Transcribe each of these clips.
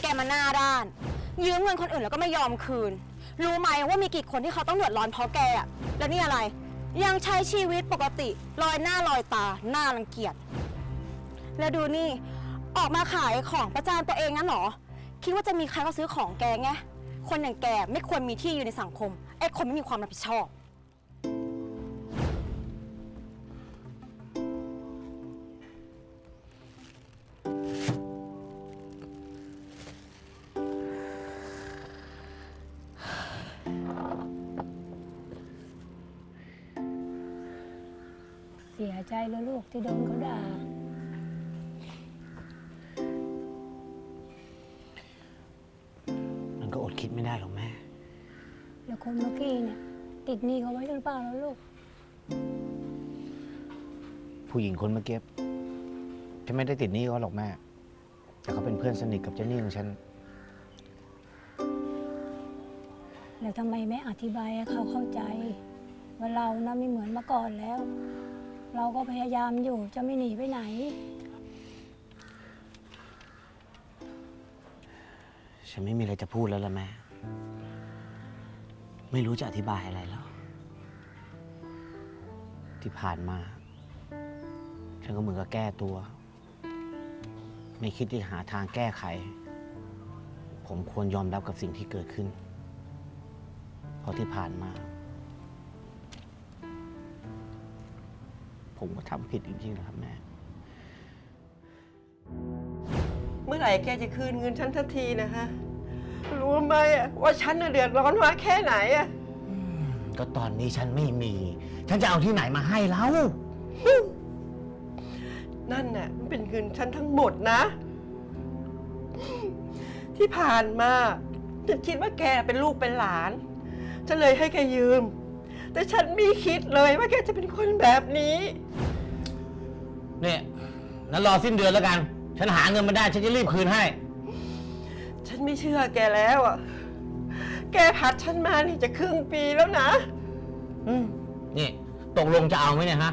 แกมาหน้าด้าน ยืมเงินคนอื่นแล้วก็ไม่ยอมคืน รู้ไหมว่ามีกี่คนที่เขาต้องเดือดร้อนเพราะแกอะแล้วนี่อะไร ยังใช้ชีวิตปกติลอยหน้าลอยตาหน้ารังเกียจ แล้วดูนี่ออกมาขายของประจานตัวเองงั้นเหรอ คิดว่าจะมีใครเขาซื้อของแกไง คนอย่างแกไม่ควรมีที่อยู่ในสังคมไอ้คนไม่มีความรับผิดชอบ ยใจแล้วลูกที่โดนเขาด่า มันก็อดคิดไม่ได้หรอกแม่ แล้วคนเมื่อกี้เนี่ย ติดหนี้เขาไว้หรือเปล่าแล้วลูก ผู้หญิงคนเมื่อกี้ฉันไม่ได้ติดหนี้เขาหรอกแม่ แต่เขาเป็นเพื่อนสนิทกับเจ้าหนี้ของฉัน แล้วทำไมไม่อธิบายให้เขาเข้าใจ ว่าเรานะไม่เหมือนเมื่อก่อนแล้ว เราก็พยายามอยู่จะไม่หนีไปไหน ฉันไม่มีอะไรจะพูดแล้วล่ะแม่ ไม่รู้จะอธิบายอะไรแล้ว ที่ผ่านมา ฉันก็เหมือนกับแก้ตัว ไม่คิดที่หาทางแก้ไข ผมควรยอมรับกับสิ่งที่เกิดขึ้น เพราะที่ผ่านมา ผมก็ทำผิดจริงๆนะครับแม่ เมื่อไหร่แกจะคืนเงินฉันทันทีนะฮะรู้ไหมอะว่าฉันน่ะเดือดร้อนมาแค่ไหนอะก็ตอนนี้ฉันไม่มี ฉันจะเอาที่ไหนมาให้แล้วนั่นน่ะมันเป็นเงินฉันทั้งหมดนะ ที่ผ่านมาฉันคิดว่าแกเป็นลูกเป็นหลาน ฉันเลยให้แกยืม แต่ฉันไม่คิดเลยว่าแกจะเป็นคนแบบนี้ เนี่ยนั้นรอสิ้นเดือนแล้วกัน ฉันหาเงินมาได้ ฉันจะรีบคืนให้ ฉันไม่เชื่อแกแล้วอะ แกผัดฉันมานี่จะครึ่งปีแล้วนะ อืมนี่ ตกลงจะเอาไหมเนี่ยฮะ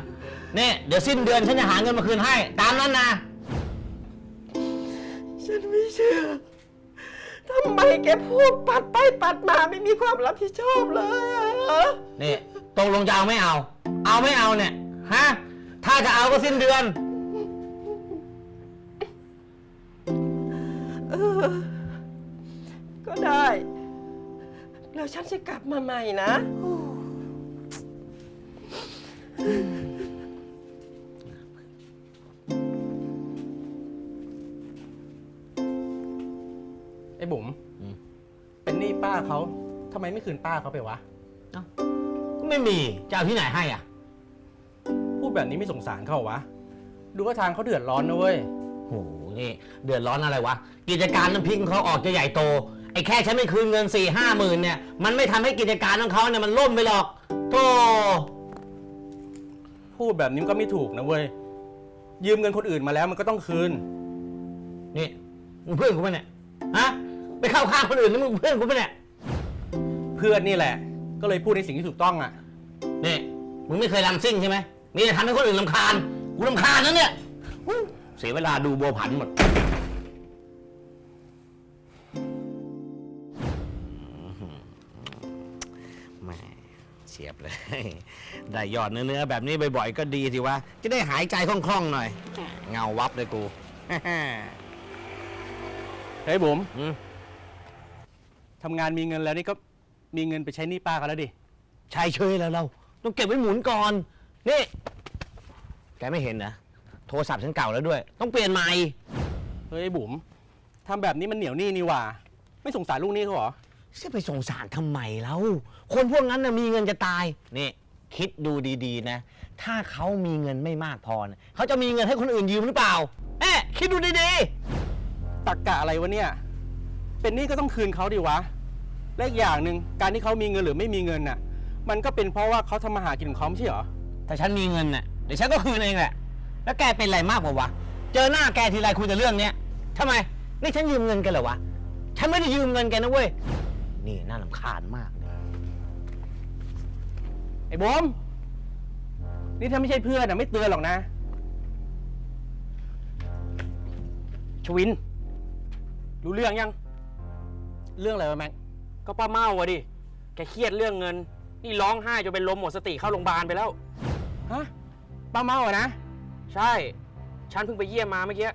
เนี่ยเดี๋ยวสิ้นเดือนฉันจะหาเงินมาคืนให้ ตามนั้นนะ ฉันไม่เชื่อ ทำไมแกพูดปัดไปปัดมาไม่มีความรับผิดชอบเลยอะนี่ตกลงจะเอาไม่เอา เอาไม่เอาเนี่ย ฮะ ถ้าจะเอาก็สิ้นเดือน เออ ก็ได้ แล้วฉันจะกลับมาใหม่นะ คืนป้าเขาไปวะก็ไม่มี จะเอาที่ไหนให้อะ พูดแบบนี้ไม่สงสารเขาเหรอวะ ดูว่าทางเขาเดือดร้อนนะเว้ย โห นี่ เดือดร้อนอะไรวะ กิจการน้ำพริกของเขาออกจะใหญ่โต ไอ้แค่ฉันไม่คืนเงินสี่ห้าหมื่นเนี่ย มันไม่ทำให้กิจการของเขาเนี่ยมันล่มไปหรอกโธ่พูดแบบนี้มันก็ไม่ถูกนะเว้ย ยืมเงินคนอื่นมาแล้วมันก็ต้องคืน นี่มึงเพื่อนกูปะเนี่ย ฮะ ไปเข้าข้างคนอื่นนี่มึงเพื่อนกูปะเนี่ยเพื่อนนี่แหละ ก็เลยพูดในสิ่งที่ถูกต้องอะ นี่มึงไม่เคยลำซิ่งใช่ไหมมีแต่ทำให้คนอื่นลำคาญ กูลำคาญนะเนี่ยอู้เสียเวลาดูบัวผันหมด แหม่เฉียบเลย ได้ยอดเนื้อๆแบบนี้บ่อยๆ ก็ดีสิวะ จะได้หายใจคล่องๆหน่อย เงาวับเลยกู เฮ้ยบุ๋มอืม ทำงานมีเงินแล้วนี่ก็ มีเงินไปใช้หนี้ป้าเขาแล้วดิ ชายเชยแล้วเรา ต้องเก็บไว้หมุนก่อน นี่ แกไม่เห็นนะ โทรศัพท์ฉันเก่าแล้วด้วย ต้องเปลี่ยนใหม่ เฮ้ยบุ๋มทำแบบนี้มันเหนียวหนี้นี่หว่า ไม่สงสารลูกหนี้เขาเหรอ จะไปสงสารทำไมแล้ว คนพวกนั้นนะมีเงินจะตาย นี่ คิดดูดีๆนะ ถ้าเขามีเงินไม่มากพอนะเขาจะมีเงินให้คนอื่นยืมหรือเปล่าเอ๊ะคิดดูดีตักกะอะไรวะเนี่ย เป็นหนี้ก็ต้องคืนเขาดิวะ และอีกอย่างหนึ่งการที่เขามีเงินหรือไม่มีเงินน่ะ มันก็เป็นเพราะว่าเขาทำมาหากินของเขาไม่ใช่เหรอๆถ้าฉันมีเงินน่ะเดี๋ยวฉันก็คืนเองแหละ แล้วแกเป็นอะไรมากกว่าวะ เจอหน้าแกทีไรคุยแต่เรื่องเนี้ยทำไม นี่ฉันยืมเงินแกันเหรอวะ ฉันไม่ได้ยืมเงินแกนะเว้ย นี่น่าลำคาญมากไอ้บอมนี่ถ้าไม่ใช่เพื่อนอะไม่เตือนหรอกนะ ชวิน รู้เรื่องยัง เรื่องอะไรวะแม็ก ก็ป้าเมาอะดิ แกเครียดเรื่องเงิน นี่ร้องไห้จนเป็นลมหมดสติเข้าโรงพยาบาลไปแล้ว ฮะป้าเมาอะนะ ใช่ ฉันเพิ่งไปเยี่ยมมาเมื่อกี้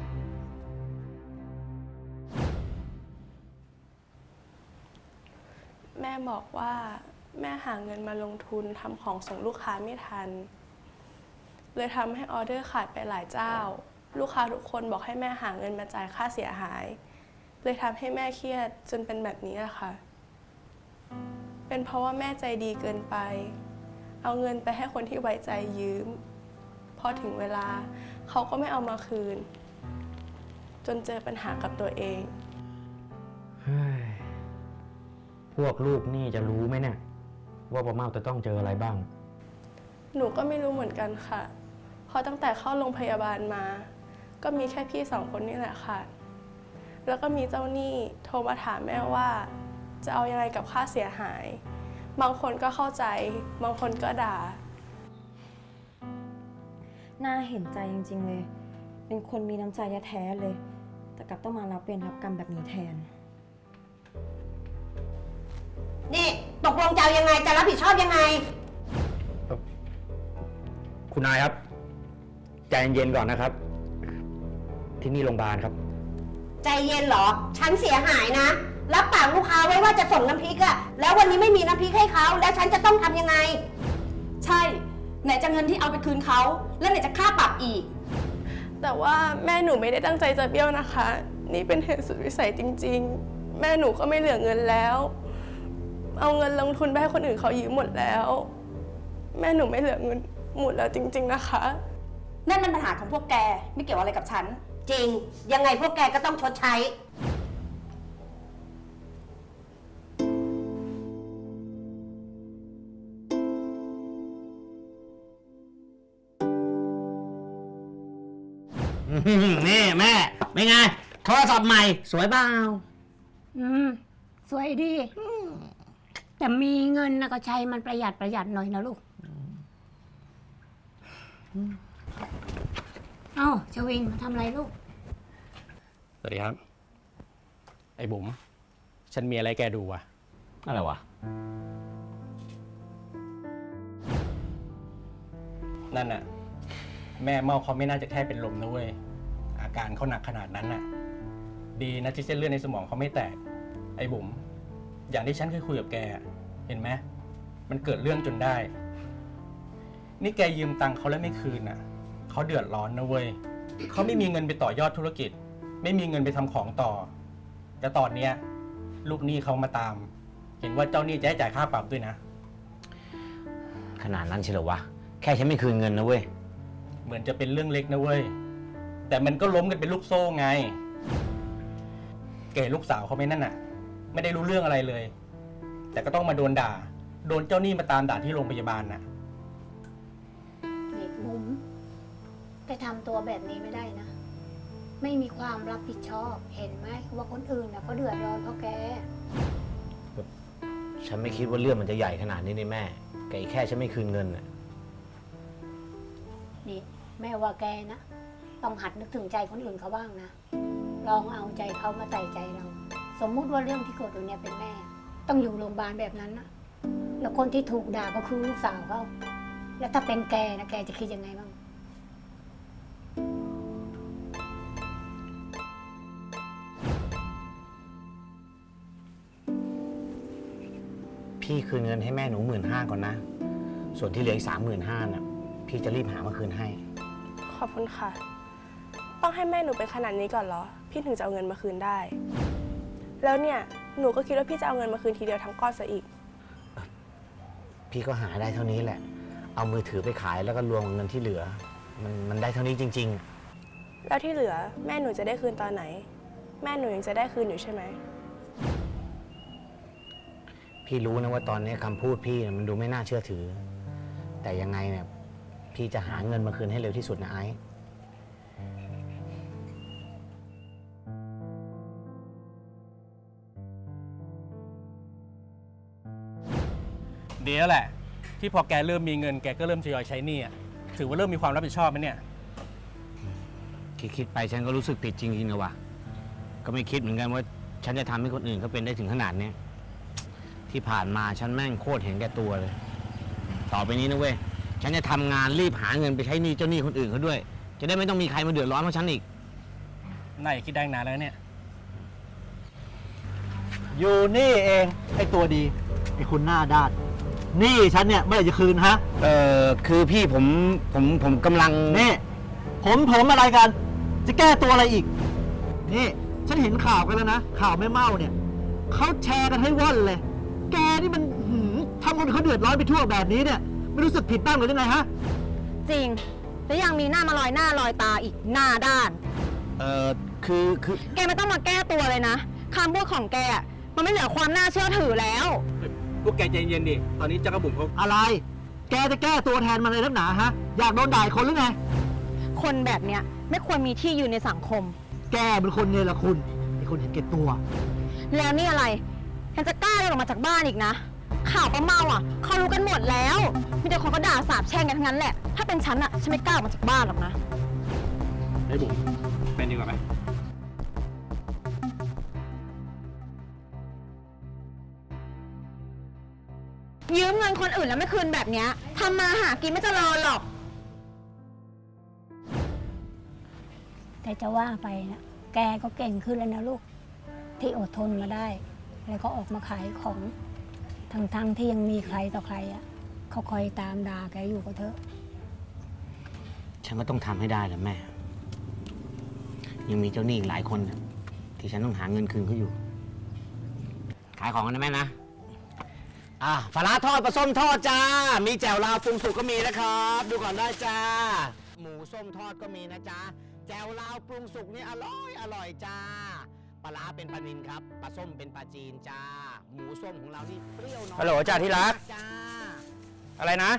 แม่บอกว่าแม่หาเงินมาลงทุนทำของส่งลูกค้าไม่ทัน เลยทำให้ออเดอร์ขาดไปหลายเจ้า ลูกค้าทุกคนบอกให้แม่หาเงินมาจ่ายค่าเสียหาย เลยทำให้แม่เครียดจนเป็นแบบนี้แหละค่ะ เป็นเพราะว่าแม่ใจดีเกินไป เอาเงินไปให้คนที่ไว้ใจยืม พอถึงเวลาเขาก็ไม่เอามาคืน จนเจอปัญหากับตัวเองพวกลูกนี่จะรู้ไหมเนี่ย ว่าป้าเมาจะต้องเจออะไรบ้าง หนูก็ไม่รู้เหมือนกันค่ะ เพราะตั้งแต่เข้าโรงพยาบาลมา ก็มีแค่พี่สองคนนี่แหละค่ะ แล้วก็มีเจ้าหนี้โทรมาถามแม่ว่า จะเอายังไงกับค่าเสียหาย บางคนก็เข้าใจ บางคนก็ด่า น่าเห็นใจจริง ๆ เลย เป็นคนมีน้ำใจแท้ๆเลย แต่กลับต้องมารับเวรรับกรรมแบบนี้แทน นี่ตกลงจะเอายังไงจะรับผิดชอบยังไง คุณนายครับ ใจเย็นๆก่อนนะครับ ที่นี่โรงพยาบาลครับ ใจเย็นเหรอ ฉันเสียหายนะ รับปากลูกค้าไว้ว่าจะส่งน้ำพริกอะแล้ววันนี้ไม่มีน้ำพริกให้เขาแล้วฉันจะต้องทำยังไง ใช่ ไหนจะเงินที่เอาไปคืนเขาแล้วไหนจะค่าปรับอีก แต่ว่าแม่หนูไม่ได้ตั้งใจจะเบี้ยวนะคะ นี่เป็นเหตุสุดวิสัยจริง ๆ แม่หนูก็ไม่เหลือเงินแล้ว เอาเงินลงทุนไปให้คนอื่นเขายืมหมดแล้ว แม่หนูไม่เหลือเงินหมดแล้วจริง ๆ นะคะ นั่นมันปัญหาของพวกแกไม่เกี่ยวอะไรกับฉัน จริง ยังไงพวกแกก็ต้องชดใช้ นี่แม่เป็นไงโทรศัพท์ใหม่สวยเปล่าอืม สวยดี แต่มีเงินนะก็ใช้มันประหยัดประหยัดหน่อยนะลูก เอ้าชวินมาทำอะไรลูก สวัสดีครับ ไอ้บุ๋มฉันมีอะไรแกดูอะอะไรวะ นั่นน่ะ แม่เมาเขาไม่น่าจะแค่เป็นลมนะเว้ย อาการเขาหนักขนาดนั้นน่ะ ดีนะที่เส้นเลือดในสมองเขาไม่แตก ไอ้บุ๋มอย่างที่ฉันเคยคุยกับแกอะเห็นไหมมันเกิดเรื่องจนได้ นี่แกยืมตังค์เขาแล้วไม่คืนน่ะเขาเดือดร้อนนะเว้ยเขาไม่มีเงินไปต่อยอดธุรกิจ ไม่มีเงินไปทำของต่อ แต่ตอนเนี้ย ลูกหนี้เขามาตาม เห็นว่าเจ้าหนี้จะให้จ่ายค่าปรับด้วยนะ ขนาดนั้นเชียวเหรอวะ แค่ฉันไม่คืนเงินนะเว้ย เหมือนจะเป็นเรื่องเล็กนะเว้ย แต่มันก็ล้มกันเป็นลูกโซ่ไง เก๋ลูกสาวเขาไม่นั่นน่ะ ไม่ได้รู้เรื่องอะไรเลย แต่ก็ต้องมาโดนด่า โดนเจ้าหนี้มาตามด่าที่โรงพยาบาลน่ะนี่บุ๋มแกทำตัวแบบนี้ไม่ได้นะ ไม่มีความรับผิดชอบเห็นไหมว่าคนอื่นนะเขาเดือดร้อนเพราะแก ฉันไม่คิดว่าเรื่องมันจะใหญ่ขนาดนี้นี่แม่แกแค่ฉันไม่คืนเงินน่ะนี่แม่ว่าแกนะ ต้องหัดนึกถึงใจคนอื่นเขาบ้างนะ ลองเอาใจเขามาใส่ใจเรา สมมุติว่าเรื่องที่เกิดตรงเนี้ยเป็นแม่ ต้องอยู่โรงพยาบาลแบบนั้นนะแล้วคนที่ถูกด่าก็คือลูกสาวเขาแล้วถ้าเป็นแกนะแกจะคิดยังไงบ้างพี่คืนเงินให้แม่หนูหมื่นห้าก่อนนะ ส่วนที่เหลืออีกสามหมื่นห้าน่ะ พี่จะรีบหามาคืนให้ ขอบคุณค่ะ ต้องให้แม่หนูเป็นขนาดนี้ก่อนเหรอ พี่ถึงจะเอาเงินมาคืนได้ แล้วเนี่ยหนูก็คิดว่าพี่จะเอาเงินมาคืนทีเดียวทั้งก้อนซะอีก พี่ก็หาได้เท่านี้แหละ เอามือถือไปขายแล้วก็รวมเงินที่เหลือ มันมันได้เท่านี้จริง แล้วที่เหลือแม่หนูจะได้คืนตอนไหน แม่หนูยังจะได้คืนอยู่ใช่ไหม ๆ พี่รู้นะว่าตอนนี้คำพูดพี่น่ะมันดูไม่น่าเชื่อถือ แต่ยังไงเนี่ยพี่จะหาเงินมาคืนให้เร็วที่สุดนะไอ้ ดีแล้วแหละ ที่พอแกเริ่มมีเงินแกก็เริ่มทยอยใช้หนี้อะถือว่าเริ่มมีความรับผิดชอบไหมเนี่ย คิดคิดๆไปฉันก็รู้สึกผิดจริงๆนะวะก็ไม่คิดเหมือนกันว่าฉันจะทำให้คนอื่นเขาเป็นได้ถึงขนาดเนี้ยที่ผ่านมาฉันแม่งโคตรเห็นแก่ตัวเลย ต่อไปนี้นะเว้ยฉันจะทำงานรีบหาเงินไปใช้หนี้เจ้าหนี้คนอื่นเขาด้วย จะได้ไม่ต้องมีใครมาเดือดร้อนเพราะฉันอีกนายคิดได้นานแล้วเนี่ย อยู่นี่เอง ไอ้ตัวดี ไอ้คุณหน้าด้าน หนี่ฉันเนี่ยเมื่อไหร่จะคืนฮะเออคือพี่ผมผมผมกำลังนี่ผมผมอะไรกัน จะแก้ตัวอะไรอีก นี่ ฉันเห็นข่าวกันแล้วนะ ข่าวแม่เมาเนี่ยเขาแชร์กันให้ว่อนเลย แกนี่มันหืมทำคนเขาเดือดร้อนไปทั่วแบบนี้เนี่ย ไม่รู้สึกผิดบ้างเลยได้ไงฮะ จริง แล้วยังมีหน้ามาลอยหน้าลอยตาอีกหน้าด้าน เออคือคือ แกไม่ต้องมาแก้ตัวเลยนะคำพูดของแกอะมันไม่เหลือความน่าเชื่อถือแล้วพ วกแกใจเย็นดิ ตอนนี้จักรบุ๋มเขาอะไร แกจะแก้ตัวแทนมันเลยนักหนาฮะ อยากโดนด่าอีกคนหรือไง คนแบบเนี้ยไม่ควรมีที่ยืนในสังคม แกเป็นคนเนรคุณไอ้คนเห็นแก่ตัว แล้วนี่อะไรฉันจะกล้าเดินออกมาจากบ้านอีกนะ ข่าวป้าเมาอะเขารู้กันหมดแล้ว มีแต่คนก็ด่าสาบแช่งกันทั้งนั้นแหละ ถ้าเป็นฉันอะฉันไม่กล้าออกมาจากบ้านหรอกนะ ไอ้บุ๋มเป็นดีกว่าไหม ยืมเงินคนอื่นแล้วไม่คืนแบบเนี้ยทำมาหากินไม่เจะรอหรอก แต่จะว่าไปนะแกก็เก่งขึ้นแล้วนะลูก ที่อดทนมาได้ แล้วก็ออกมาขายของทั้งๆที่ยังมีใครต่อใครอะเขาคอยตามด่าแกอยู่ก็เถอะ ฉันก็ต้องทำให้ได้แหละแม่ ยังมีเจ้าหนี้อีกหลายคนนะที่ฉันต้องหาเงินคืนเขาอยู่ ขายของกันนะแม่นะ อะปลาร้าทอดปลาส้มทอดจ้า มีแจ่วลาวปรุงสุกก็มีนะครับ ดูก่อนได้จ้า หมูส้มทอดก็มีนะจ๊ะแจ่วลาวปรุงสุกนี่อร่อยอร่อยจ้าปลาร้าเป็นปลานินครับปลาส้มเป็นปลาจีนจ้า หมูส้มของเรานี่เปรี้ยวน้อยฮัลโหลจ้าที่รัก จ้าอะไรนะ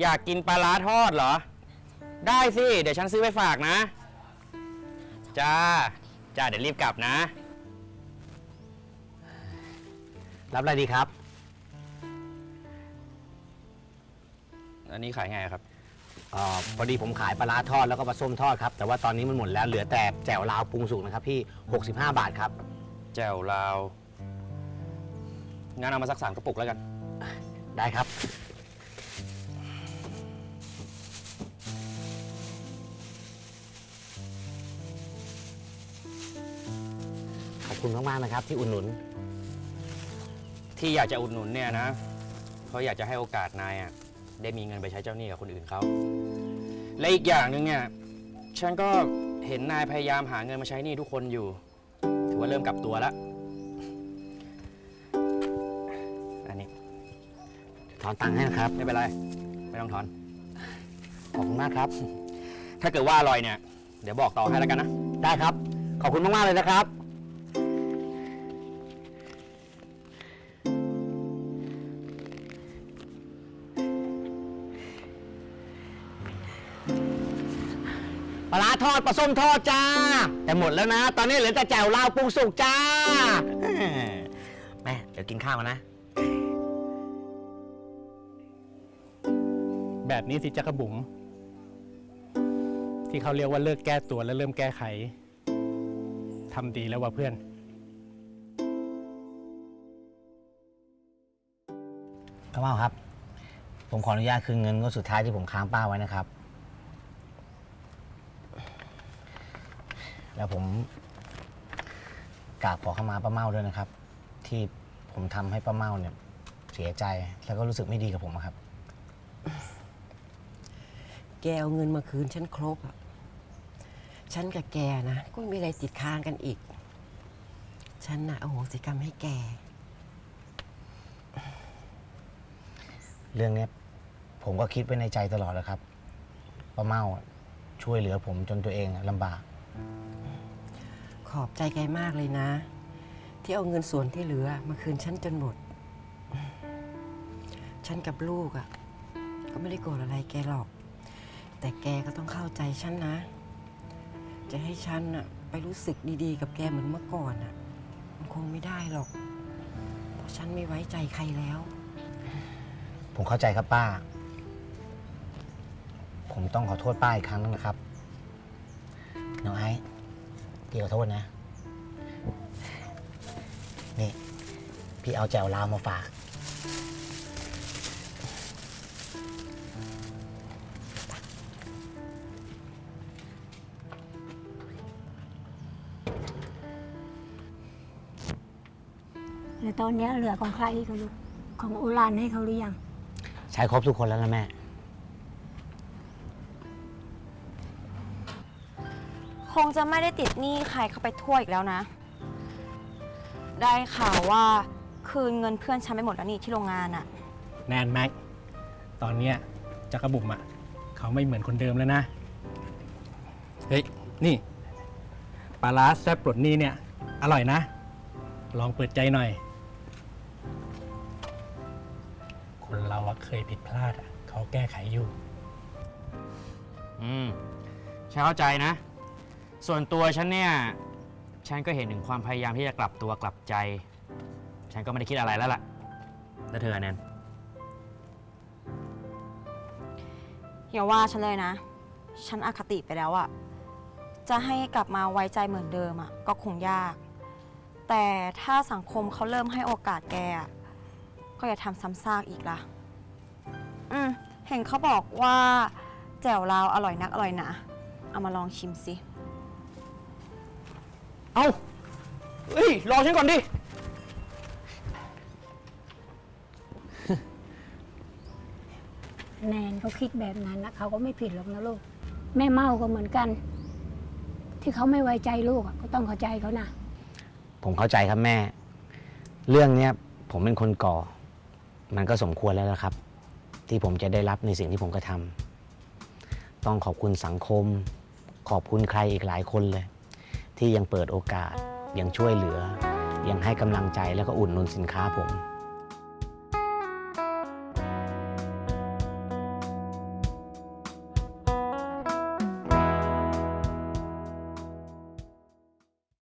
อยากกินปลาร้าทอดเหรอ ได้สิ เดี๋ยวฉันซื้อไปฝากนะ จ้า จ้า เดี๋ยวรีบกลับนะ รับอะไรดีครับ อันนี้ขายไงครับ เออพอดีผมขายปลาร้าทอดแล้วก็ปลาส้มทอดครับ แต่ว่าตอนนี้มันหมดแล้วเหลือแต่แจ่วลาวปรุงสุกนะครับพี่ 65 บาทครับ แจ่วลาว งั้นเอามาสักสามกระปุกแล้วกัน ได้ครับ ขอบคุณมากๆนะครับที่อุดหนุน ที่อยากจะอุดหนุนเนี่ยนะเพราะอยากจะให้โอกาสนายอะได้มีเงินไปใช้เจ้าหนี้กับคนอื่นเขาและอีกอย่างหนึ่งเนี่ยฉันก็เห็นนายพยายามหาเงินมาใช้หนี้ทุกคนอยู่ ถือว่าเริ่มกลับตัวแล้วอันนี้ถอนตังค์ให้นะครับ ไม่เป็นไร ไม่ต้องถอนขอบคุณมากครับ ถ้าเกิดว่าอร่อยเนี่ย เดี๋ยวบอกต่อให้แล้วกันนะ ได้ครับ ขอบคุณมากๆเลยนะครับ ส้มทอดจ้า แต่หมดแล้วนะ ตอนนี้เหลือแต่แจ่วลาวปรุงสุกจ้าแม่เดี๋ยวกินข้าวกันนะ แบบนี้สิจักรบุ๋มที่เขาเรียกว่าเลิกแก้ตัวและเริ่มแก้ไขทำดีแล้วว่ะเพื่อนป้าเมาครับ ผมขออนุญาตคืนเงินงวดสุดท้ายที่ผมค้างป้าไว้นะครับ แล้วผมกราบขอเข้ามาป้าเมาด้วยนะครับ ที่ผมทำให้ป้าเมาเนี่ยเสียใจแล้วก็รู้สึกไม่ดีกับผมอะครับ แกเอาเงินมาคืนฉันครบอะฉันกับแกนะ ก็ไม่มีอะไรติดค้างกันอีก ฉันน่ะอโหสิกรรมให้แก เรื่องเนี้ยผมก็คิดไว้ในใจตลอดแล้วครับป้าเมาอะช่วยเหลือผมจนตัวเองอะลำบาก ขอบใจแกมากเลยนะ ที่เอาเงินส่วนที่เหลือมาคืนฉันจนหมด ฉันกับลูกอะ่ะ ก็ไม่ได้โกรธอะไรแกหรอก แต่แกก็ต้องเข้าใจฉันนะ จะให้ฉันอะไปรู้สึกดีๆ กับแกเหมือนเมื่อก่อนอะ่ะ มันคงไม่ได้หรอก เพราะฉันไม่ไว้ใจใครแล้ว ผมเข้าใจครับป้า ผมต้องขอโทษป้าอีกครั้งนึงนะครับ น้องไอ้ พี่ขอโทษนะ นี่ พี่เอาแจวลาวมาฝาก แล้วตอนนี้เหลือของใครอีกอะลูกของอุรานให้เขาหรือยัง ใช้ครบทุกคนแล้วนะแม่ งจะไม่ได้ติดหนี้ใครเข้าไปทั่วอีกแล้วนะ ได้ข่าวว่าคืนเงินเพื่อนฉันไปหมดแล้วนี่ที่โรงงานอะแนนแม็ก ตอนเนี้ยจักรบุ๋มอะเขาไม่เหมือนคนเดิมแล้วนะ เฮ้ย นี่ปลาร้าแซ่บปลดหนี่เนี่ย อร่อยนะ ลองเปิดใจหน่อย คนเราอะเคยผิดพลาดอะเขาแก้ไขอยู่ อืมฉันเข้าใจนะ ส่วนตัวฉันเนี่ย ฉันก็เห็นถึงความพยายามที่จะกลับตัวกลับใจ ฉันก็ไม่ได้คิดอะไรแล้วล่ะ แล้วเธอแนนอย่าว่าฉันเลยนะ ฉันอคติไปแล้วอะจะให้กลับมาไว้ใจเหมือนเดิมอะก็คงยาก แต่ถ้าสังคมเขาเริ่มให้โอกาสแกอะก็อย่าทำซ้ำซากอีกละอืม เห็นเขาบอกว่าแจ่วลาวอร่อยนักอร่อยหนาเอามาลองชิมสิ เอ้าเฮ้ย รอฉันก่อนดิ แนนเขาคิดแบบนั้นนะเขาก็ไม่ผิดหรอกนะลูก แม่เมาก็เหมือนกัน ที่เขาไม่ไว้ใจลูกอะก็ต้องเข้าใจเขานะผมเข้าใจครับแม่ เรื่องเนี้ยผมเป็นคนก่อ มันก็สมควรแล้วละครับ ที่ผมจะได้รับในสิ่งที่ผมกระทำต้องขอบคุณสังคม ขอบคุณใครอีกหลายคนเลย ที่ยังเปิดโอกาสยังช่วยเหลือยังให้กำลังใจแล้วก็อุ่นนุนสินค้าผม